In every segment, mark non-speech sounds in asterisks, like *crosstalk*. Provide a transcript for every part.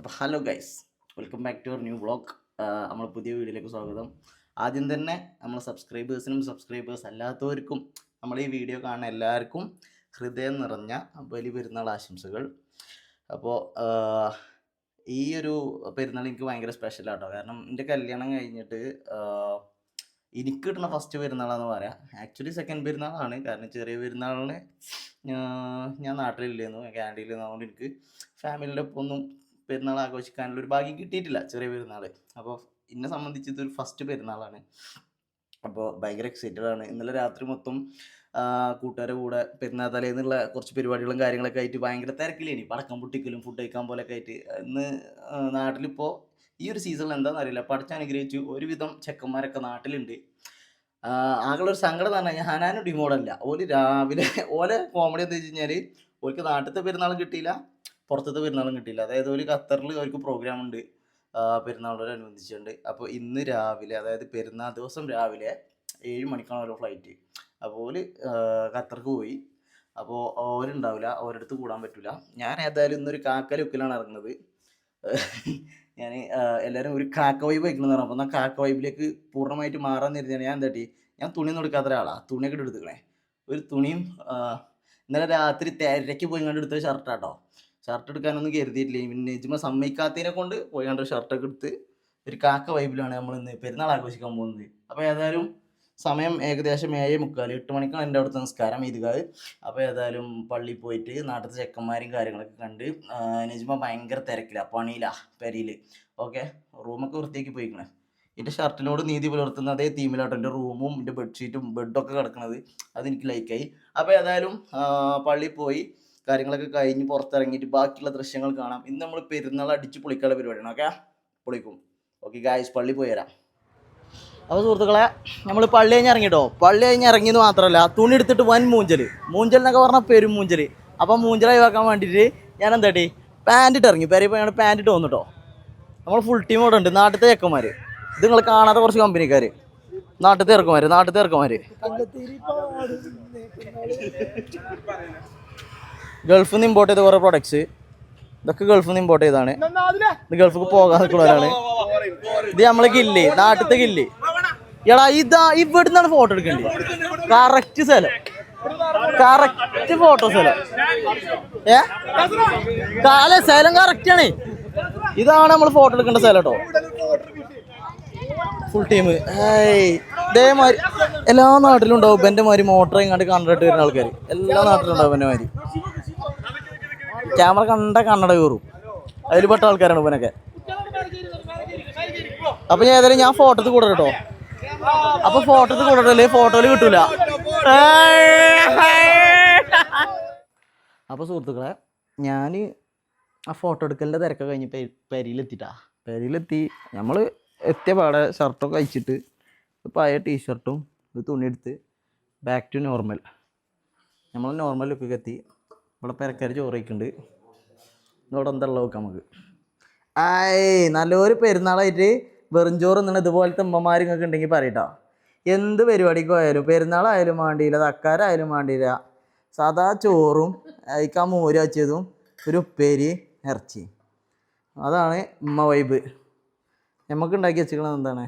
അപ്പോൾ hello guys welcome back to our new vlog. നമ്മൾ പുതിയ വീഡിയോയിലേക്ക് സ്വാഗതം. ആദ്യം തന്നെ നമ്മൾ സബ്സ്ക്രൈബേഴ്സിനും സബ്സ്ക്രൈബേഴ്സ് അല്ലാത്തവർക്കും നമ്മൾ ഈ വീഡിയോ കാണുന്ന എല്ലാവർക്കും ഹൃദയം നിറഞ്ഞ ബലി പെരുന്നാൾ ആശംസകൾ. അപ്പോൾ ഈ ഒരു പെരുന്നാൾ എനിക്ക് ഭയങ്കര സ്പെഷ്യലാട്ടോ കാരണം എന്റെ കല്യാണം കഴിഞ്ഞിട്ട് എനിക്ക് കിട്ടുന്ന ഫസ്റ്റ് പെരുന്നാളാന്ന് പറയാം. ആക്ച്വലി സെക്കൻഡ് പെരുന്നാളാണ്. കാരണം ചെറിയ പെരുന്നാളിന് ഞാൻ നാട്ടിലില്ലായിരുന്നു ക്യാന്റീനിൽ അതുകൊണ്ട് എനിക്ക് ഫാമിലിയുടെ ഒപ്പം ഒന്നും പെരുന്നാൾ ആഘോഷിക്കാനുള്ള ഒരു ഭാഗ്യം കിട്ടിയിട്ടില്ല ചെറിയ പെരുന്നാൾ അപ്പോൾ എന്നെ സംബന്ധിച്ച് ഇതൊരു ഫസ്റ്റ് പെരുന്നാളാണ്. അപ്പോൾ ഭയങ്കര എക്സൈറ്റഡ് ആണ്. ഇന്നലെ രാത്രി മൊത്തം കൂട്ടുകാരെ കൂടെ പെരുന്നാൾ തലേന്നുള്ള കുറച്ച് പരിപാടികളും കാര്യങ്ങളൊക്കെ ആയിട്ട് ഭയങ്കര തിരക്കിലേനി. പടക്കം പൊട്ടിക്കലും ഫുഡ് കഴിക്കാൻ പോലൊക്കെ ആയിട്ട്. ഇന്ന് നാട്ടിലിപ്പോൾ ഈ ഒരു സീസണിൽ എന്താണെന്ന് അറിയില്ല പഠിച്ച് അനുഗ്രഹിച്ചു. ഒരുവിധം ചെക്കന്മാരൊക്കെ നാട്ടിലുണ്ട്. ആകെയുള്ള ഒരു സങ്കടം എന്ന് പറഞ്ഞാൽ ഞാനും ഡിമോഡല്ല ഓൽ രാവിലെ ഓലെ കോമഡി എന്താ വെച്ച് കഴിഞ്ഞാൽ ഓർക്ക് നാട്ടിലത്തെ പെരുന്നാളും കിട്ടിയില്ല. പുറത്തത്തെ പെരുന്നാളും കിട്ടിയില്ല. അതായത് ഒരു ഖത്തറിൽ അവർക്ക് പ്രോഗ്രാം ഉണ്ട്. പെരുന്നാളോടനുബന്ധിച്ചുകൊണ്ട് അപ്പോൾ ഇന്ന് രാവിലെ അതായത് പെരുന്നാൾ ദിവസം രാവിലെ ഏഴ് മണിക്കാണ് ഓരോ ഫ്ലൈറ്റ് അപ്പോൾ ഖത്തർക്ക് പോയി. അപ്പോൾ ഓരുണ്ടാവില്ല ഓരടുത്ത് കൂടാൻ പറ്റില്ല ഞാൻ ഏതായാലും ഇന്നൊരു കാക്ക ലുക്കിലാണ് ഇറങ്ങുന്നത്. ഞാൻ എല്ലാവരും ഒരു കാക്ക വൈബ് വയ്ക്കണമെന്ന് പറഞ്ഞു. അപ്പോൾ എന്നാൽ കാക്ക വൈബിലേക്ക് പൂർണമായിട്ട് മാറാൻ നേരിട്ടാണ് ഞാൻ എന്താട്ടി? ഞാൻ തുണിയൊന്നും എടുക്കാത്ത ഒരാളാണ് തുണിയൊക്കെ എടുത്തുക്കണേ ഒരു തുണിയും ഇന്നലെ രാത്രി തിരക്ക് പോയി കണ്ടെടുത്ത ഷർട്ടാട്ടോ ഷർട്ട് എടുക്കാനൊന്നും കരുതിയിട്ടില്ല. പിന്നെ ഇജ്മ സമ്മതിക്കാത്തതിനെ കൊണ്ട് പോയി കണ്ട ഷർട്ടൊക്കെ എടുത്ത് ഒരു കാക്ക വൈബിലാണ് നമ്മൾ ഇന്ന് പെരുന്നാൾ ആഘോഷിക്കാൻ പോകുന്നത്. അപ്പോൾ ഏതായാലും സമയം ഏകദേശം ഏഴ് മുക്കാൽ എട്ട് മണിക്കാണ് എന്റെ അവിടുത്തെ നിസ്കാരം ഈദ്ഗാഹ്. അപ്പോൾ ഏതായാലും പള്ളിയിൽ പോയിട്ട് നാട്ടിലത്തെ ചെക്കന്മാരും കാര്യങ്ങളൊക്കെ കണ്ട് നെജ്മ ഭയങ്കര തിരക്കില്ല പണിയില്ല പെരിയിൽ ഓക്കെ? റൂമൊക്കെ വൃത്തിയാക്കി പോയിക്കണേ. എന്റെ ഷർട്ടിനോട് നീതി പുലർത്തുന്ന അതേ തീമിലാട്ടോ എന്റെ റൂമും എന്റെ ബെഡ്ഷീറ്റും ബെഡൊക്കെ കിടക്കുന്നത് അതെനിക്ക് ലൈക്കായി അപ്പോൾ ഏതായാലും പള്ളിയിൽ പോയി കാര്യങ്ങളൊക്കെ കഴിഞ്ഞ് പുറത്തിറങ്ങിയിട്ട് ബാക്കിയുള്ള ദൃശ്യങ്ങൾ കാണാം. ഇന്ന് നമ്മൾ പെരുന്നാൾ അടിച്ച് പൊളിക്കാനുള്ള പരിപാടിയാണ്. ഓക്കെ പൊളിക്കും. ഓക്കെ ഗായ്സ് പള്ളി പോയി വരാം. അപ്പോൾ സുഹൃത്തുക്കളെ നമ്മൾ പള്ളി കഴിഞ്ഞ് ഇറങ്ങിട്ടോ പള്ളി കഴിഞ്ഞ് ഇറങ്ങിയെന്ന് മാത്രമല്ല തുണി എടുത്തിട്ട് വൻ മൂഞ്ചൽ മൂഞ്ചൽ എന്നൊക്കെ പറഞ്ഞാൽ പെരും മൂഞ്ചൽ അപ്പം മൂഞ്ചൽ ഒഴിവാക്കാൻ വേണ്ടിയിട്ട് ഞാൻ എന്താട്ടി പാന്റ് ഇട്ട് ഇറങ്ങി. പേരെ പോയാണ് പാന്റ് ഇട്ട് വന്നിട്ടോ നമ്മൾ ഫുൾ ടീം ഇവിടെ ഉണ്ട്. നാട്ടിലത്തെ ചെക്കന്മാർ ഇത് നിങ്ങൾ കാണാത്ത കുറച്ച് കമ്പനിക്കാർ നാട്ടിലത്തെ ഇറക്കന്മാർ നാട്ടിലത്തെ ഇറക്കന്മാർ ഗൾഫിൽ നിന്ന് ഇമ്പോർട്ട് ചെയ്ത കുറേ പ്രൊഡക്ട്സ് ഇതൊക്കെ ഗൾഫിൽ നിന്ന് ഇമ്പോർട്ട് ചെയ്താണ് ഇത് ഗൾഫിൽ നിൽക്കുന്നവരാണ് ഇത് നമ്മളെ ഗില്ല് നാട്ടിലത്തെ ഗില്ല് എടാ ഇതാ ഇവിടുന്നാണ് ഫോട്ടോ എടുക്കേണ്ടത് കറക്റ്റ് സ്ഥലം. കറക്റ്റ് ഫോട്ടോ സ്ഥലം. ഏ? കാല സ്ഥലം കറക്റ്റ് ആണ്. ഇതാണ് നമ്മൾ ഫോട്ടോ എടുക്കേണ്ട സ്ഥലം കേട്ടോ. ഫുൾ ടീം ഇതേമാതിരി എല്ലാ നാട്ടിലും ഉണ്ടാവും. എന്റെ മാതിരി മോട്ടർ ഇങ്ങോട്ട് കണ്ടിട്ട് വരുന്ന ആൾക്കാർ എല്ലാ നാട്ടിലും ഉണ്ടാവും എന്റെ മാതിരി ക്യാമറ കണ്ട കണ്ണട കയറും. അതിൽ പെട്ട ആൾക്കാരാണ് ഇവനൊക്കെ. അപ്പൊ ഞാൻ ഏതായാലും ഞാൻ ഫോട്ടോ കൂടെ കേട്ടോ അപ്പൊ ഫോട്ടോ കൂടെ ഫോട്ടോയിൽ കിട്ടൂല. അപ്പൊ സുഹൃത്തുക്കളെ ഞാൻ ആ ഫോട്ടോ എടുക്കലിന്റെ തിരക്കൊക്കെ കഴിഞ്ഞ് പെരിയിലെത്തിട്ടാ. പെരിയിലെത്തി. നമ്മൾ എത്തിയ പാടെ ഷർട്ടൊക്കെ അയച്ചിട്ട് പഴയ ടീഷർട്ടും ഒരു തുണിയെടുത്ത് ബാക്ക് ടു നോർമൽ നമ്മൾ നോർമൽ ലുക്കൊക്കെ എത്തി. ഇവിടെ പെരക്കാർ ചോറ് വയ്ക്കുന്നുണ്ട് ഇവിടെ എന്തുള്ള നോക്കാം നമുക്ക്. ആയ് നല്ലൊരു പെരുന്നാളായിട്ട് വെറും ചോറ് നിന്ന് ഇതുപോലത്തെ ഉമ്മമാർ ഒക്കെ ഉണ്ടെങ്കിൽ പറയട്ടോ. എന്ത് പരിപാടിക്ക് പോയാലും പെരുന്നാളായാലും വേണ്ടിയില്ല തക്കാരായാലും വേണ്ടിയില്ല സാധാ ചോറും അയക്കാൻ മോര് വച്ചതും ഒരു ഉപ്പേരി ഇറച്ചി. അതാണ് ഉമ്മ വൈബ് നമുക്ക് ഉണ്ടാക്കി വെച്ചിരിക്കണത് എന്താണ്?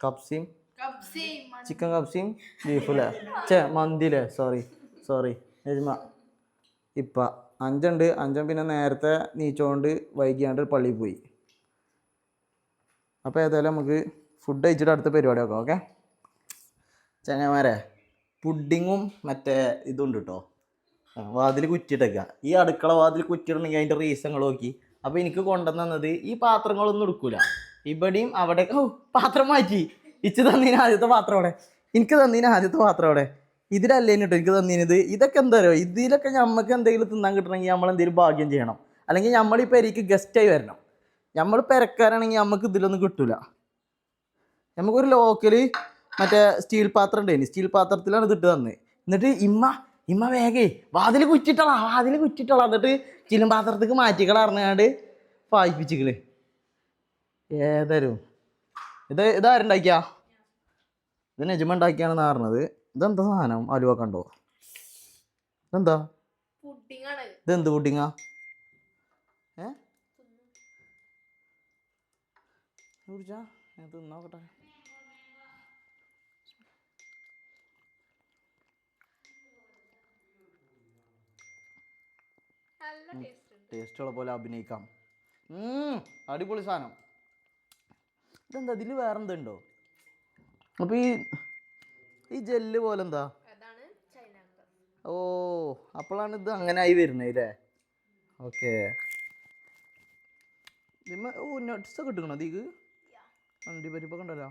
കപ്സിയും ചിക്കൻ കപ്സിയും ബീഫില്ലേ ചേ മന്തിയില്ലേ സോറി സോറി യജ്മ ഇപ്പ അഞ്ചുണ്ട്. അഞ്ചൻ പിന്നെ നേരത്തെ നീച്ചോണ്ട് വൈകിയാണ്ട് പള്ളിയിൽ പോയി. അപ്പോൾ ഏതായാലും നമുക്ക് ഫുഡ് കഴിച്ചിട്ട് അടുത്ത പരിപാടി നോക്കാം ഓക്കെ ചങ്ങന്മാരെ പുഡിങ്ങും മറ്റേ ഇതുണ്ട് കേട്ടോ വാതിൽ കുറ്റിയിട്ടേക്ക. ഈ അടുക്കള വാതിൽ കുറ്റിയിടണമെങ്കിൽ അതിന്റെ റീസങ്ങൾ നോക്കി. അപ്പോൾ എനിക്ക് കൊണ്ടുവന്നത് ഈ പാത്രങ്ങളൊന്നും എടുക്കൂല. ഇവിടെയും അവിടെ ഓ പാത്രം മാറ്റി. ഇച്ച് തന്നീന് ആദ്യത്തെ പാത്രം അവിടെ. എനിക്ക് തന്നീന് ആദ്യത്തെ പാത്രം അവിടെ. ഇതിലല്ലേ കേട്ടോ എനിക്ക് തന്നിരുന്നത് ഇതൊക്കെ എന്താ ഇതിലൊക്കെ നമുക്ക് എന്തെങ്കിലും തിന്നാൻ കിട്ടണമെങ്കിൽ നമ്മൾ എന്തെങ്കിലും ഭാഗ്യം ചെയ്യണം. അല്ലെങ്കിൽ നമ്മൾ ഈ പെരയ്ക്ക് ഗസ്റ്റായി വരണം. നമ്മൾ പെരക്കാരാണെങ്കിൽ നമുക്ക് ഇതിലൊന്നും കിട്ടൂല. നമുക്കൊരു ലോക്കൽ മറ്റേ സ്റ്റീൽ പാത്രം ഉണ്ടായിന് സ്റ്റീൽ പാത്രത്തിലാണ് ഇതിട്ട് തന്നത് എന്നിട്ട് ഇമ്മ ഇമ്മ വേഗേ വാതിൽ കുറ്റിട്ടളാ വാതിൽ കുറ്റിട്ടളാ എന്നിട്ട് ചിലും പാത്രത്തേക്ക് മാറ്റിക്കള അറിഞ്ഞാണ്ട് വായിപ്പിച്ചിക്കൾ ഏതായാലും ഇത്? ഇതാരുണ്ടാക്കിയാ? ഇത് നെജുമ ഉണ്ടാക്കിയാണെന്ന് ഇതെന്താ സാധനം? അലുവ കണ്ടോ ഇതെന്താ? ഇതെന്ത് പുഡിങ്ങാ? ഏ? കുടിച്ചാ? ഞാൻ തിന്നോക്കട്ടെ ടേസ്റ്റ് ഉണ്ട്. ടേസ്റ്റുള്ള പോലെ അഭിനയിക്കാം. അടിപൊളി സാധനം. ഇതെന്താ? ഇതിൽ വേറെന്തുണ്ടോ? അപ്പോൾ ഈ ഈ ജെല്ല് പോലെ എന്താ ഓ അപ്പോഴാണ് ഇത് അങ്ങനെ ആയി വരുന്നത് അല്ലേ ഓക്കെ ഓ നട്ട്സ് ഒക്കെ ഇട്ടുക്കണോ അതിക്ക് അണ്ടി പരിപ്പൊക്കെ ഉണ്ടല്ലോ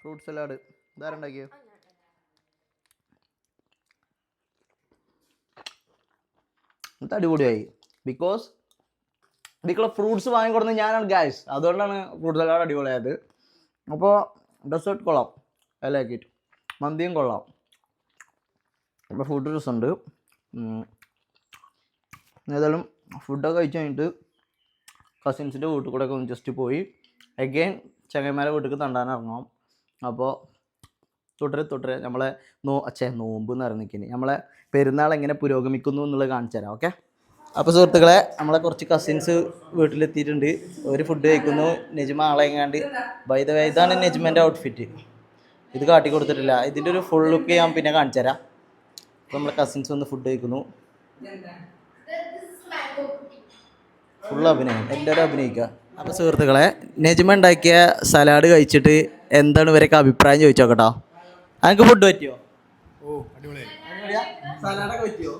ഫ്രൂട്ട് സലാഡ്. ഇതാരുണ്ടാക്കിയോ ഇത് അടിപൊളിയായി. ബിക്കോസ് ഇതിക്കുള്ള ഫ്രൂട്ട്സ് വാങ്ങിക്കൊടുന്നത് ഞാനാണ് ഗായ്സ് അതുകൊണ്ടാണ് ഫ്രൂട്ട് സലാഡ് അടിപൊളിയായത്. അപ്പോൾ ഡെസേർട്ട് കൊള്ളാം. ഐ ലൈക്ക് ഇറ്റ് മന്തിയും കൊള്ളാം. ഇപ്പോൾ ഫുഡ് രസമുണ്ട്. ഏതായാലും ഫുഡൊക്കെ കഴിച്ച് കഴിഞ്ഞിട്ട് കസിൻസിന്റെ വീട്ടിൽ കൂടെ ഒക്കെ ഒന്ന് ജസ്റ്റ് പോയി. അഗെയിൻ ചങ്ങന്മാരെ വീട്ടിൽ തണ്ടാൻ ഇറങ്ങാം. അപ്പോൾ തുടരെ തുടരെ നമ്മളെ നോ അച്ഛേ നോമ്പ് എന്ന് അറിഞ്ഞിരിക്കുന്നത് നമ്മളെ പെരുന്നാൾ എങ്ങനെ പുരോഗമിക്കുന്നു എന്നുള്ളത് കാണിച്ചു തരാം ഓക്കെ അപ്പോൾ സുഹൃത്തുക്കളെ നമ്മളെ കുറച്ച് കസിൻസ് വീട്ടിലെത്തിയിട്ടുണ്ട്. ഒരു ഫുഡ് കഴിക്കുന്നു. നെജ്മ ആളെങ്ങാണ്ട് ബൈ ദ വേ ഇതാണ് നെജ്മന്റെ ഔട്ട്ഫിറ്റ് ഇത് കാട്ടി കൊടുത്തിട്ടില്ല. ഇതിന്റെ ഒരു ഫുൾ ലുക്ക് ഞാൻ പിന്നെ കാണിച്ചു തരാം. അപ്പോൾ നമ്മളെ കസിൻസ് വന്ന് ഫുഡ് കഴിക്കുന്നു. ഫുൾ അഭിനയം. എല്ലാവരും അഭിനയിക്കുക. അപ്പോൾ സുഹൃത്തുക്കളെ നെജ്മ ഉണ്ടാക്കിയ സലാഡ് കഴിച്ചിട്ട് എന്താണ് ഇവരൊക്കെ അഭിപ്രായം ചോദിച്ചു നോക്കട്ടോ. എനിക്ക് ഫുഡ് പറ്റിയോ? ഓ അടിപൊളിയായി. സലാഡൊക്കെ പറ്റിയോ?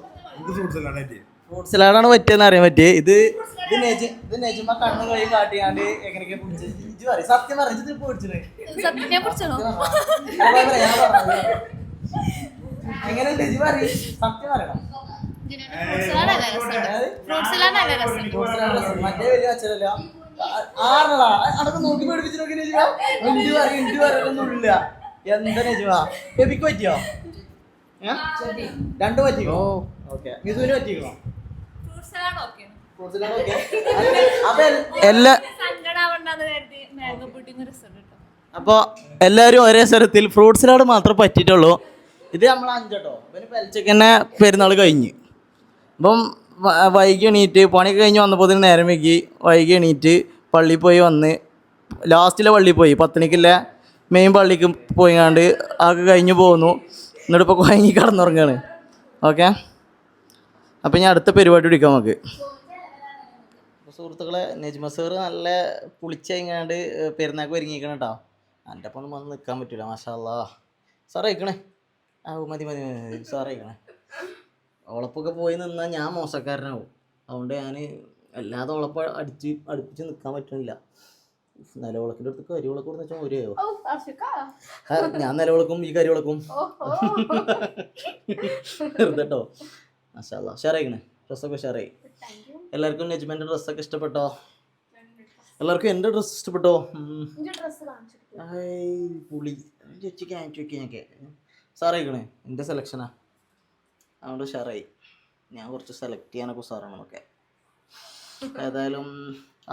ഫ്രൂട്ട്സ് അല്ലാതെ ഫ്രൂട്ട് സലാഡാണ് പറ്റിയെന്ന് അറിയാൻ പറ്റിയത് ഇത് ഇത് നെജ് ഇത് നെജ്മ കണ്ണു കഴി കാട്ടിയാണ്ട് എങ്ങനെയൊക്കെ കുടിച്ച് ഇജ്ജ് പറയും. സത്യം പറഞ്ഞു പൊടിച്ചത് സത്യനെ എങ്ങനെ പറയും. സത്യം പറയണം. മറ്റേ വലിയ അച്ഛനല്ല ആറടാ നോക്കി പഠിപ്പിച്ചു നോക്കി നെജ്മ ഇണ്ട് പറയും ഇണ്ട് പറയൊന്നുമില്ല എന്താ നെജ്മ ബേബിക്ക് പറ്റിയോ? ഏ? രണ്ടു പറ്റിയോ ഓക്കെ. മിസുവിന് പറ്റിയോ ഫ്രൂട്ട്സിലാണ് ഓക്കെ ഫ്രൂട്ട് സലാഡ് ഓക്കെ അപ്പൊ എല്ലാരും ഒരേ സ്ഥലത്തിൽ ഫ്രൂട്ട് സലാഡ് മാത്രമേ പറ്റിയിട്ടുള്ളൂ. ഇത് നമ്മൾ അഞ്ചട്ടോ. പിന്നെ പെലച്ചക്ക് തന്നെ പെരുന്നാൾ കഴിഞ്ഞ് അപ്പം വൈകി എണീറ്റ് പണി കഴിഞ്ഞ് വന്നപ്പോൾ നേരം വൈകി. വൈകി എണീറ്റ് പള്ളിയിൽ പോയി വന്ന് ലാസ്റ്റിലെ പള്ളിയിൽ പോയി. പത്തണിക്കില്ല മെയിൻ പള്ളിക്ക് പോയിങ്ങാണ്ട് ആകെ കഴിഞ്ഞ് പോകുന്നു എന്നിട്ട് ഇപ്പോൾ കുഴങ്ങി കിടന്നുറങ്ങാണ്. ഓക്കെ? അപ്പം ഞാൻ അടുത്ത പരിപാടി പിടിക്കാം നമുക്ക്. സുഹൃത്തുക്കളെ നജ്മ സാറ് നല്ല പുളിച്ചങ്ങാണ്ട് പെരുന്നാൾക്ക് ഒരുങ്ങിക്കണം കേട്ടോ എന്റെ ഒപ്പം ഒന്നും വന്ന് നിൽക്കാൻ പറ്റില്ല മാഷാല്ലാ. സാറേ അയക്കണേ. ആ മതി മതി മതി സാറേ അയക്കണേ. ഓളപ്പൊക്കെ പോയി നിന്നാൽ ഞാൻ മോശക്കാരനാവും. അതുകൊണ്ട് ഞാൻ അല്ലാതെ ഓളപ്പം അടിച്ച് അടുപ്പിച്ച് നിൽക്കാൻ പറ്റുന്നില്ല നിലവിളക്കിന്റെ അടുത്ത് കരിവിളക്ക് കൊടുത്ത് വെച്ചാൽ ഒരു ഞാൻ നിലവിളക്കും ഈ കരിവിളക്കും. വെറുതെ കേട്ടോ മാഷാല്ലാ ഷെയറായിക്കണേ ഡ്രസ്സൊക്കെ ഷെയറായി എല്ലാവർക്കും നജ്മന്റെ ഡ്രസ്സൊക്കെ ഇഷ്ടപ്പെട്ടോ? എല്ലാവർക്കും എന്റെ ഡ്രസ്സ് ഇഷ്ടപ്പെട്ടോ? പുളി. ചേച്ചി കാണിച്ചു വെക്കിയൊക്കെ സാറേക്കണേ എന്റെ സെലക്ഷനാ അതുകൊണ്ട് ഉഷാറായി. ഞാൻ കുറച്ച് സെലക്ട് ചെയ്യാനൊക്കെ ഉഷാറാണ് നമുക്ക് ഏതായാലും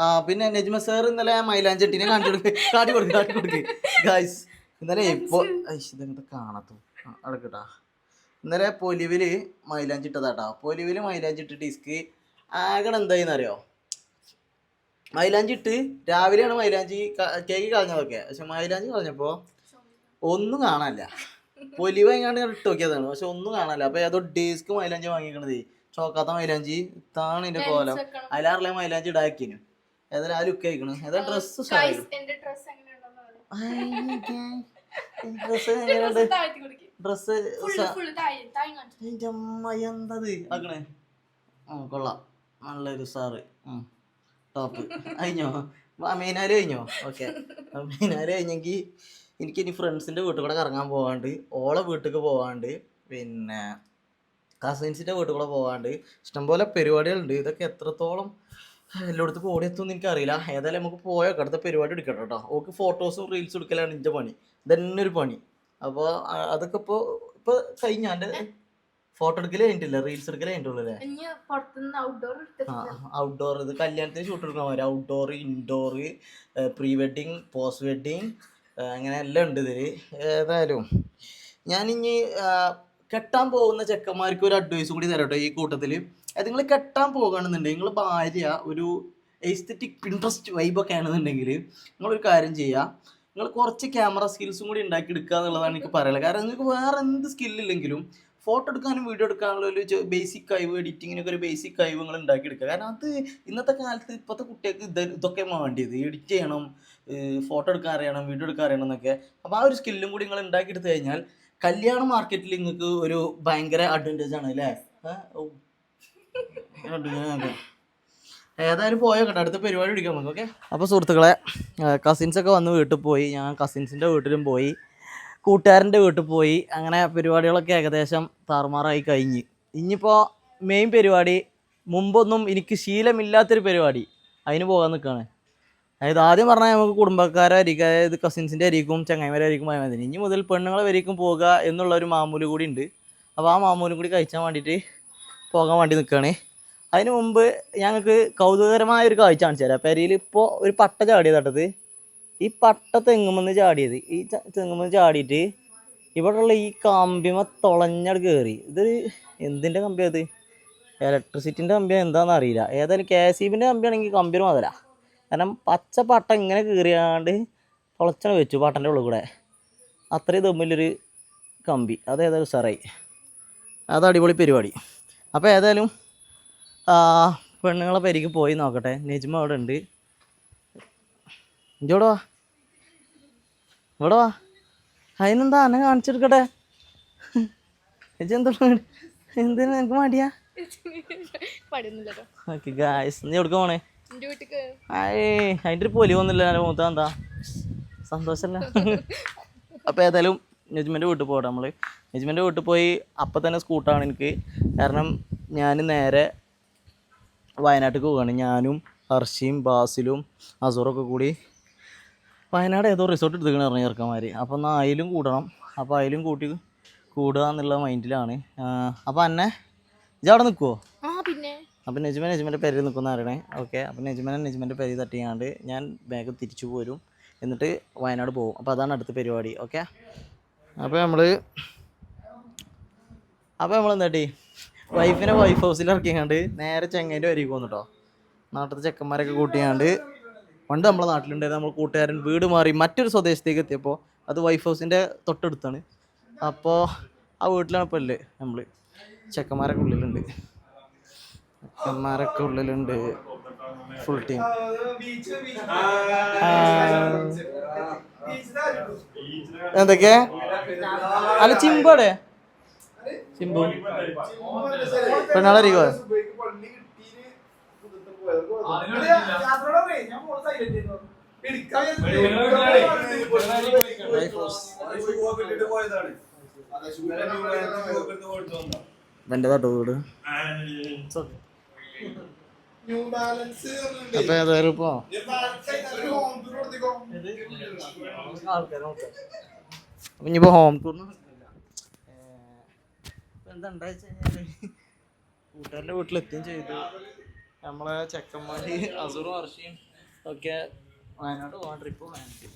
ആ പിന്നെ നജ്മ സാർ ഇന്നലെ മൈലാഞ്ചട്ടിനെ കാണിച്ചു കൊടുക്ക്. കാട്ടി കൊടുക്ക് കാട്ടി കൊടുക്ക്. ഗായ്സ് ഇന്നലെ ഇപ്പോൾ ഇതെന്താ കാണത്തു അടക്കട്ടാ ഇന്നലെ പൊലിവിൽ മൈലാഞ്ചി ഇട്ടതാട്ടാ. പൊലിവിൽ മൈലാഞ്ചി ഇട്ടിട്ട് ഇസ്ക് ആകണം എന്തായിന്നറിയോ? മൈലാഞ്ചി ഇട്ട് രാവിലെയാണ് മൈലാഞ്ചി കേക്ക് കളഞ്ഞതൊക്കെ. പക്ഷെ മൈലാഞ്ചി കളഞ്ഞപ്പോൾ ഒന്നും കാണാനില്ല. പൊലിവ് എങ്ങാണ്ട് ഞാൻ ഇട്ട് നോക്കിയതാണ്. പക്ഷെ ഒന്നും കാണാനില്ല. അപ്പൊ ഏതോ ഡിസ്ക് മൈലാഞ്ചി വാങ്ങിക്കണത്. ചോക്കാത്ത മൈലാഞ്ചി. ഇതാണ് എന്റെ കോലം. അതിലാറിലെ മൈലാഞ്ചി ഇടാക്കിനു? ഏതായാലും ആ ലുക്ക് ആയിക്കണ്. ഏതാ ഡ്രസ്സ് എങ്ങനെയുണ്ടെന്ന് ഡ്രസ്സ് എങ്ങനെയുണ്ട്? അമ്മ എന്തത്? ആക്കണേ. കൊള്ളാം. നല്ലൊരു സാറ്. ടോപ്പ് കഴിഞ്ഞോ? മീനാല് കഴിഞ്ഞോ? ഓക്കെ. മീനാല് കഴിഞ്ഞെങ്കിൽ എനിക്ക് ഇനി ഫ്രണ്ട്സിന്റെ വീട്ടിൽ കൂടെ കറങ്ങാൻ പോകാണ്ട് ഓളെ വീട്ടിൽ പോകാണ്ട് പിന്നെ കസിൻസിന്റെ വീട്ടിൽ കൂടെ പോകാണ്ട് ഇഷ്ടംപോലെ പരിപാടികളുണ്ട്. ഇതൊക്കെ എത്രത്തോളം എല്ലായിടത്തും ഓടിയെത്തും എന്ന് എനിക്കറിയില്ല. ഏതായാലും നമുക്ക് പോയൊക്കെ അടുത്ത പരിപാടി എടുക്കട്ടോ കേട്ടോ. ഓക്ക് ഫോട്ടോസും റീൽസും എടുക്കലാണ് എന്റെ പണി. ഇതന്നെ ഒരു പണി. അപ്പോൾ അതൊക്കെ ഇപ്പോൾ ഇപ്പോൾ കഴിഞ്ഞ? എന്റെ ഫോട്ടോ എടുക്കലേ കഴിഞ്ഞിട്ടില്ല? റീൽസ് എടുക്കലേ കഴിഞ്ഞിട്ടുള്ളൂ അല്ലേ ഔട്ട്ഡോർ ഔട്ട്ഡോർ ഇത് കല്യാണത്തിന് ഷൂട്ട് എടുക്കാൻ outdoor indoor pre wedding post wedding അങ്ങനെ എല്ലാം ഉണ്ട് ഇതിൽ. ഏതായാലും ഞാനിനി ഇനി കെട്ടാൻ പോകുന്ന ചെക്കന്മാർക്ക് ഒരു അഡ്വൈസ് കൂടി തരാം കേട്ടോ ഈ കൂട്ടത്തിൽ നിങ്ങൾ കെട്ടാൻ പോകുകയാണെന്നുണ്ടെങ്കിൽ നിങ്ങൾ ഭാര്യ ഒരു എസ്തറ്റിക് പിൻട്രസ്റ്റ് വൈബൊക്കെ ആണെന്നുണ്ടെങ്കിൽ നിങ്ങളൊരു കാര്യം ചെയ്യുക നിങ്ങൾ കുറച്ച് ക്യാമറ സ്കിൽസും കൂടി ഉണ്ടാക്കിയെടുക്കുക എന്നുള്ളതാണ് എനിക്ക് പറയുള്ളത് കാരണം നിങ്ങൾക്ക് വേറെ എന്ത് സ്കില്ലില്ലെങ്കിലും ഫോട്ടോ എടുക്കാനും വീഡിയോ എടുക്കാനുള്ള ഒരു ബേസിക് കഴിവ് എഡിറ്റിങ്ങിനൊക്കെ ഒരു ബേസിക് കഴിവ് നിങ്ങൾ ഉണ്ടാക്കിയെടുക്കുക കാരണം അത് ഇന്നത്തെ കാലത്ത് ഇപ്പോഴത്തെ കുട്ടികൾക്ക് ഇത് ഇതൊക്കെ വേണ്ടിയത്. എഡിറ്റ് ചെയ്യണം ഫോട്ടോ എടുക്കാൻ അറിയണം വീഡിയോ എടുക്കാൻ അറിയണം എന്നൊക്കെ. അപ്പോൾ ആ ഒരു സ്കില്ലും കൂടി നിങ്ങൾ ഉണ്ടാക്കിയെടുത്തു കഴിഞ്ഞാൽ കല്യാണ മാർക്കറ്റിൽ നിങ്ങൾക്ക് ഒരു ഭയങ്കര അഡ്വാന്റേജ് ആണ് അല്ലേ. *laughs* ഏതായാലും പോയോ അടുത്ത പരിപാടി പിടിക്കാൻ നമുക്ക് ഓക്കെ അപ്പോൾ സുഹൃത്തുക്കളെ കസിൻസൊക്കെ വന്ന് വീട്ടിൽ പോയി. ഞാൻ കസിൻസിന്റെ വീട്ടിലും പോയി. കൂട്ടുകാരന്റെ വീട്ടിൽ പോയി. അങ്ങനെ പരിപാടികളൊക്കെ ഏകദേശം താറുമാറായി കഴിഞ്ഞ്. ഇനിയിപ്പോൾ മെയിൻ പരിപാടി മുമ്പൊന്നും എനിക്ക് ശീലമില്ലാത്തൊരു പരിപാടി അതിന് പോകാൻ നിൽക്കുകയാണ് അതായത് ആദ്യം പറഞ്ഞാൽ നമുക്ക് കുടുംബക്കാരായിരിക്കും അതായത് കസിൻസിന്റെ ആയിരിക്കും ചങ്ങായിമാരായിരിക്കും മതി. ഇനി മുതൽ പെണ്ണുങ്ങളെ വരേക്കും പോകുക എന്നുള്ള ഒരു മാമൂൽ കൂടി ഉണ്ട്. അപ്പോൾ ആ മാമൂലും കൂടി കഴിച്ചാൻ വേണ്ടിയിട്ട് പോകാൻ വേണ്ടി നിൽക്കുകയാണ് അതിന് മുമ്പ് ഞങ്ങൾക്ക് കൗതുകകരമായ ഒരു കാഴ്ച കാണിച്ചു തരാം. പെരയിൽ ഇപ്പോൾ ഒരു പട്ട ചാടിയതട്ടത് ഈ പട്ട തെങ്ങുമെന്ന് ചാടിയത്. ഈ തെങ്ങുമെന്ന് ചാടിയിട്ട് ഇവിടെയുള്ള ഈ കമ്പിമ തുളഞ്ഞട് കയറി ഇത് എന്തിന്റെ കമ്പിയാണ് ഇത്? ഇലക്ട്രിസിറ്റിന്റെ കമ്പി എന്താണെന്ന് അറിയില്ല. ഏതായാലും കെ എസ് ഇബിന്റെ കമ്പിയാണെങ്കിൽ കമ്പിന് മുതല. കാരണം പച്ച പട്ട ഇങ്ങനെ കീറിയാണ്ട് തുളച്ചണ വെച്ചു പട്ടന്റെ ഉള്ളിൽ കൂടെ. അത്രയും തമ്മിലൊരു കമ്പി. അത് ഏതായാലും സാറായി അത് അടിപൊളി പരിപാടി. അപ്പോൾ ഏതായാലും പെണ്ണുങ്ങളെ പേരിക്ക് പോയി നോക്കട്ടെ. നെജ്മ അവിടെ ഉണ്ട്. ഇഞ്ചോടെ വാ? ഇവിടെ വാ. അതിനെന്താ അന്നെ കാണിച്ചെടുക്കട്ടെ? എന്താ എന്തിനാ നിനക്ക് മടിയാ? ഓക്കെ ഗായ്സ് നീ പോണേ? അയേ അതിന്റെ ഒരു പൊലി വന്നില്ല എന്റെ മൂത്ത എന്താ? സന്തോഷമല്ല അപ്പോൾ ഏതായാലും നെജ്മിന്റെ വീട്ടിൽ പോകട്ടെ നമ്മൾ നെജ്മിന്റെ വീട്ടിൽ പോയി അപ്പം തന്നെ സ്കൂട്ടാണ് എനിക്ക്. കാരണം ഞാൻ നേരെ വയനാട്ടിലേക്ക് പോവുകയാണ്. ഞാനും ഹർഷിയും ബാസിലും അസൂറൊക്കെ കൂടി വയനാട് ഏതോ റിസോർട്ട് എടുത്തിരിക്കണ പറഞ്ഞു ചെറുക്കന്മാർ അപ്പോൾ എന്നാൽ അതിലും കൂടണം. അപ്പോൾ അതിലും കൂട്ടി കൂടുക എന്നുള്ള മൈൻഡിലാണ് അപ്പോൾ എന്നെ ഇജ അവിടെ നിൽക്കുമോ ആ പിന്നെ. അപ്പം നെജ്മൻ നെജ്മന്റെ പേരിൽ നിൽക്കുന്ന അറിയണേ ഓക്കെ അപ്പം നെജ്മൻ നെജ്മന്റെ പേരിൽ തട്ടിയാണ്ട് ഞാൻ ബാഗ് തിരിച്ചു പോരും. എന്നിട്ട് വയനാട് പോകും. അപ്പോൾ അതാണ് അടുത്ത പരിപാടി. ഓക്കെ? അപ്പോൾ നമ്മൾ അപ്പോൾ നമ്മൾ എന്താട്ടി വൈഫിനെ വൈഫ് ഹൗസിൽ ഇറക്കിയാണ്ട് നേരെ ചെങ്ങേന്റെ വരിക വന്നിട്ടോ നാട്ടിലെ ചെക്കന്മാരൊക്കെ കൂട്ടിയാണ്ട് പണ്ട് നമ്മളെ നാട്ടിലുണ്ടായിരുന്നു നമ്മൾ കൂട്ടുകാരൻ വീട് മാറി മറ്റൊരു സ്വദേശത്തേക്ക് എത്തിയപ്പോൾ അത് വൈഫ് ഹൗസിന്റെ തൊട്ടടുത്താണ്. അപ്പോൾ ആ വീട്ടിലാണ് ഇപ്പോൾ ഉള്ളത് നമ്മൾ ചെക്കന്മാരൊക്കെ ഉള്ളിലുണ്ട്. ചെക്കന്മാരൊക്കെ ഉള്ളിലുണ്ട്. ഫുൾ ടീം എന്തൊക്കെ? അല്ല ചിമ്പോടെ ചിമ്പു പെണ്ണാളരിക്കോ എന്റെ കേട്ടോ വീട് അപ്പൊ ഏതായാലും ഇപ്പോ അപ്പൊ ഇനിയിപ്പോ ഹോം ടൂറിന് എന്താ ഉണ്ടായെന്ന് വെച്ചാൽ കൂട്ടുകാരന്റെ വീട്ടിലെത്തുകയും ചെയ്തു. നമ്മളെ ചെക്കന്മാരി അസുറും അർഷിയും ഒക്കെ വയനാട് പോകാൻ ട്രിപ്പ് വയനാട്ടിൽ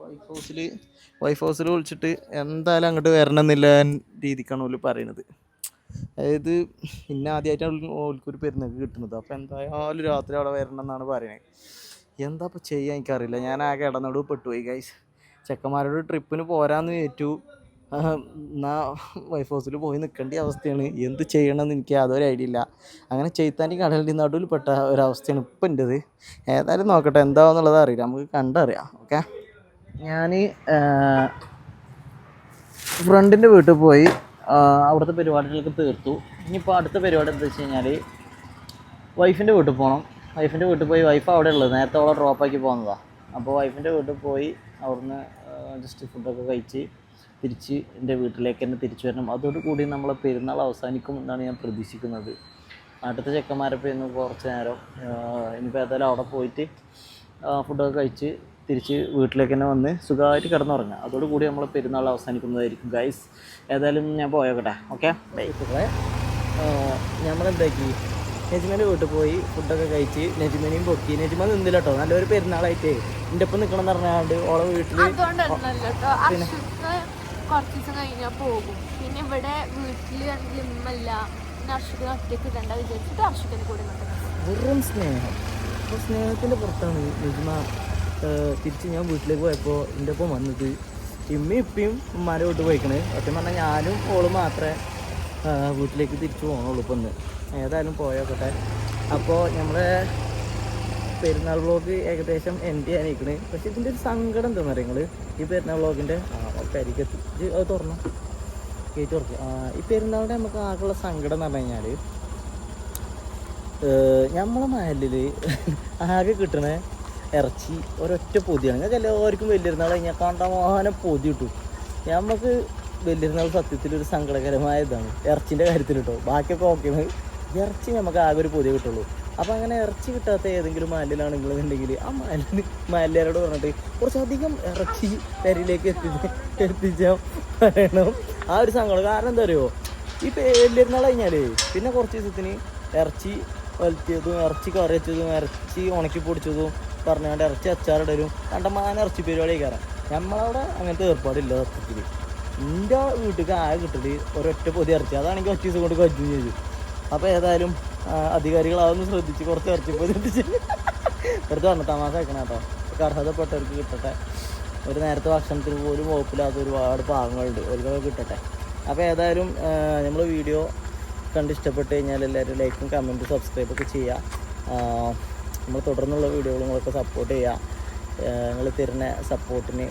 വൈഫ് ഹൗസിൽ വൈഫ് ഹൗസിൽ വിളിച്ചിട്ട് എന്തായാലും അങ്ങോട്ട് വരണം എന്നില്ല രീതിക്കാണ് ഓൽ പറയണത്. അതായത് ഇന്ന ആദ്യമായിട്ടാണ് ഓൽക്കൊരു പെരുന്നൊക്കെ കിട്ടുന്നത്. അപ്പോൾ എന്തായാലും രാത്രി അവിടെ വരണം എന്നാണ് പറയുന്നത് എന്താ ഇപ്പോൾ ചെയ്യാൻ എനിക്കറിയില്ല. ഞാൻ ആകെ ഇടനടുവ് പെട്ടുപോയി ഗൈസ് ചെക്കന്മാരോട് ട്രിപ്പിന് പോരാന്ന് ഏറ്റു. എന്നാ വൈഫ് ഹൗസിൽ പോയി നിൽക്കേണ്ട അവസ്ഥയാണ്. എന്ത് ചെയ്യണമെന്ന് എനിക്ക് യാതൊരു ഐഡിയ ഇല്ല. അങ്ങനെ ചെയ്ത്താന്റെ കടലിന്റെ നടുവിൽ പെട്ട ഒരവസ്ഥയാണ് ഇപ്പം എന്റെത്. ഏതായാലും നോക്കട്ടെ എന്താണെന്നുള്ളത് അറിയില്ല. നമുക്ക് കണ്ടറിയാം ഓക്കെ? ഞാൻ ഫ്രണ്ടിന്റെ വീട്ടിൽ പോയി അവിടുത്തെ പരിപാടികളൊക്കെ തീർത്തു. ഇനിയിപ്പോൾ അടുത്ത പരിപാടി എന്താ വെച്ച് കഴിഞ്ഞാൽ വൈഫിന്റെ വീട്ടിൽ പോകണം വൈഫിന്റെ വീട്ടിൽ പോയി വൈഫ് അവിടെ ഉള്ളത്. നേരത്തെ അവളെ ഡ്രോപ്പാക്കി പോകുന്നതാണ് അപ്പോൾ വൈഫിന്റെ വീട്ടിൽ പോയി അവിടുന്ന് ജസ്റ്റ് ഫുഡൊക്കെ കഴിച്ച് തിരിച്ച് എന്റെ വീട്ടിലേക്ക് തന്നെ തിരിച്ചു വരണം. അതോടുകൂടി നമ്മളെ പെരുന്നാൾ അവസാനിക്കും എന്നാണ് ഞാൻ പ്രതീക്ഷിക്കുന്നത്. നാട്ടിലത്തെ ചെക്കന്മാരപ്പം ഇന്ന് കുറച്ച് നേരം ഇനിയിപ്പോൾ ഏതായാലും അവിടെ പോയിട്ട് ഫുഡൊക്കെ കഴിച്ച് തിരിച്ച് വീട്ടിലേക്ക് തന്നെ വന്ന് സുഖമായിട്ട് കിടന്നുറങ്ങുക അതോടുകൂടി നമ്മൾ പെരുന്നാൾ അവസാനിക്കുന്നതായിരിക്കും ഗൈസ് ഏതായാലും ഞാൻ പോയോക്കട്ടെ. ഓക്കെ ബൈക്കുകളെ നമ്മളെന്താക്കി നെജ്മേന്റെ വീട്ടിൽ പോയി ഫുഡൊക്കെ കഴിച്ച് നെജ്മേനെയും പൊക്കി. നെജ്മ നിന്നില്ല കേട്ടോ നല്ലൊരു പെരുന്നാളായിട്ട്. എന്റെ ഒപ്പം നിൽക്കണം എന്ന് പറഞ്ഞാണ്ട് ഓളെ വീട്ടിൽ കുറച്ച് ദിവസം കഴിഞ്ഞാൽ പോകും. പിന്നെ ഇവിടെ വീട്ടിൽ ജിമ്മല്ല പിന്നെ അർഷക്ക് ഒറ്റയ്ക്ക് ഇടണ്ട വിചാരിച്ചിട്ട് അർഷകന് കൂടെ വെറും സ്നേഹം. അപ്പോൾ സ്നേഹത്തിന്റെ പുറത്താണ് നിജ്മ തിരിച്ച് ഞാൻ വീട്ടിലേക്ക് പോയപ്പോൾ എന്റെ ഒപ്പം വന്നത്. ഇമ്മയും ഇപ്പയും ഉമ്മാരെ വിട്ട് പോയിക്കണ്. സത്യം പറഞ്ഞാൽ ഞാനും ഓളും മാത്രമേ വീട്ടിലേക്ക് തിരിച്ചു പോകണുള്ളൂ ഇപ്പം ഏതായാലും പോയോക്കട്ടെ. അപ്പോൾ നമ്മളെ പെരുന്നാൾ വ്ളോഗ് ഏകദേശം എൻഡ് ചെയ്യാനിരിക്കണ് പക്ഷെ ഇതിന്റെ ഒരു സങ്കടം എന്താണെന്ന് അറിയാം നിങ്ങൾ ഈ പെരുന്നാൾ വ്ളോഗിന്റെ കരിക്ക് എത്തി അത് തുറന്നു? ഗേറ്റ് തുറക്കും. ഈ പെരുന്നാളിന്റെ നമുക്ക് ആകെയുള്ള സങ്കടം എന്ന് പറഞ്ഞു കഴിഞ്ഞാൽ നമ്മളെ മഹലിൽ *laughs* ആകെ കിട്ടണ ഇറച്ചി ഒരൊറ്റ പൊതിയാണ്. ഞങ്ങൾക്ക് എല്ലാവർക്കും വലിയിരുന്നാൾ കഴിഞ്ഞാൽ കണ്ടമാനം പൊതി കിട്ടും. നമുക്ക് വലിയിരുന്നാൾ സത്യത്തിൽ ഒരു സങ്കടകരമായ ഇതാണ്. ഇറച്ചിന്റെ കാര്യത്തിൽ കേട്ടോ. ബാക്കിയൊക്കെ ഓക്കെയാണ് ഇറച്ചി നമുക്ക് ആകെ ഒരു പൊതി കിട്ടുള്ളൂ. അപ്പോൾ അങ്ങനെ ഇറച്ചി കിട്ടാത്ത ഏതെങ്കിലും മഹലിലാണെന്നുണ്ടെങ്കിൽ ആ മാലിന് മഹലുകാരോട് പറഞ്ഞിട്ട് കുറച്ചധികം ഇറച്ചി പെരയിലേക്ക് എത്തി എത്തിച്ചാൽ പറയണം ആ ഒരു സംഘം കാരണം എന്താ അറിയോ? ഈ വലിയൊരുന്നാൾ കഴിഞ്ഞാൽ പിന്നെ കുറച്ച് ദിവസത്തിന് ഇറച്ചി വലത്തിയതും ഇറച്ചി കറി വെച്ചതും ഇറച്ചി ഉണക്കി പൊടിച്ചതും പറഞ്ഞാണ്ട് ഇറച്ചി അച്ചാറിടലും. കണ്ടമാന ഇറച്ചി പരിപാടി കയറാം നമ്മളവിടെ അങ്ങനത്തെ ഏർപ്പാടില്ല സത്യത്തിൽ എന്റെ വീട്ടിൽ ആകെ കിട്ടൽ ഒരൊറ്റ പൊതി ഇറച്ചി. അതാണെങ്കിൽ ഒറ്റ ദിവസം കൊണ്ട് കജ്ജും ചെയ്തു അപ്പോൾ ഏതായാലും അധികാരികൾ അതൊന്ന് ശ്രദ്ധിച്ച് കുറച്ച് ഇറച്ചി പൊതി എത്തിച്ച് വെറുതെ പറഞ്ഞു തമാശ വെക്കണം കേട്ടോ. അർഹതപ്പെട്ടവർക്ക് കിട്ടട്ടെ. ഒരു നേരത്തെ ഭക്ഷണത്തിന് പോലും വകുപ്പില്ലാത്ത ഒരുപാട് പാവങ്ങളുണ്ട്. ഒരുപാട് കിട്ടട്ടെ. അപ്പോൾ ഏതായാലും നമ്മൾ വീഡിയോ കണ്ട് ഇഷ്ടപ്പെട്ട് കഴിഞ്ഞാൽ എല്ലാവരും ലൈക്കും കമന്റും സബ്സ്ക്രൈബ് ഒക്കെ ചെയ്യുക നമ്മൾ തുടർന്നുള്ള വീഡിയോകൾ നിങ്ങളൊക്കെ സപ്പോർട്ട് ചെയ്യുക നിങ്ങൾ തരുന്ന സപ്പോർട്ടിന്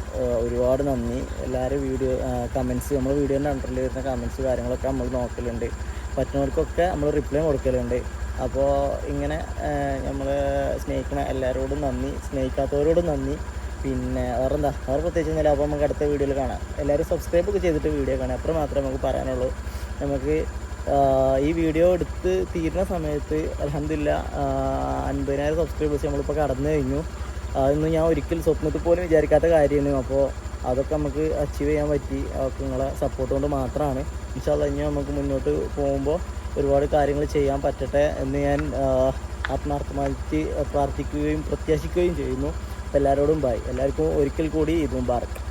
ഒരുപാട് നന്ദി. എല്ലാവരും വീഡിയോ കമൻസ് നമ്മൾ വീഡിയോന്റെ അണ്ടറിൽ വരുന്ന കമൻസ് കാര്യങ്ങളൊക്കെ നമ്മൾ നോക്കലുണ്ട്. പറ്റുന്നവർക്കൊക്കെ നമ്മൾ റിപ്ലൈ കൊടുക്കലുണ്ട്. അപ്പോൾ ഇങ്ങനെ നമ്മൾ സ്നേഹിക്കണ എല്ലാവരോടും നന്ദി സ്നേഹിക്കാത്തവരോടും നന്ദി. പിന്നെ വേറെ പ്രത്യേകിച്ച് ഒന്നുമില്ല. അപ്പോൾ നമുക്ക് അടുത്ത വീഡിയോയിൽ കാണാം. എല്ലാവരും സബ്സ്ക്രൈബ് ഒക്കെ ചെയ്തിട്ട് വീഡിയോ കാണാം അത്ര മാത്രമേ നമുക്ക് പറയാനുള്ളൂ. നമുക്ക് ഈ വീഡിയോ എടുത്ത് തീരുന്ന സമയത്ത് അലഹമില്ല അൻപതിനായിരം സബ്സ്ക്രൈബേഴ്സ് നമ്മളിപ്പോൾ കടന്നു കഴിഞ്ഞു. അതൊന്നും ഞാൻ ഒരിക്കലും സ്വപ്നത്തിൽ പോലും വിചാരിക്കാത്ത കാര്യമാണ്. അപ്പോൾ അതൊക്കെ നമുക്ക് അച്ചീവ് ചെയ്യാൻ പറ്റി. അതൊക്കെ നിങ്ങളെ സപ്പോർട്ട് കൊണ്ട് മാത്രമാണ്. ഇൻഷാല്ല ഇനി നമുക്ക് മുന്നോട്ട് പോകുമ്പോൾ ഒരുപാട് കാര്യങ്ങൾ ചെയ്യാൻ പറ്റട്ടെ എന്ന് ഞാൻ ആത്മാർത്ഥമായിട്ട് പ്രാർത്ഥിക്കുകയും പ്രത്യാശിക്കുകയും ചെയ്യുന്നു. എല്ലാവരോടും ബൈ എല്ലാവർക്കും ഒരിക്കൽ കൂടി ഇത് മുബാറക്ക്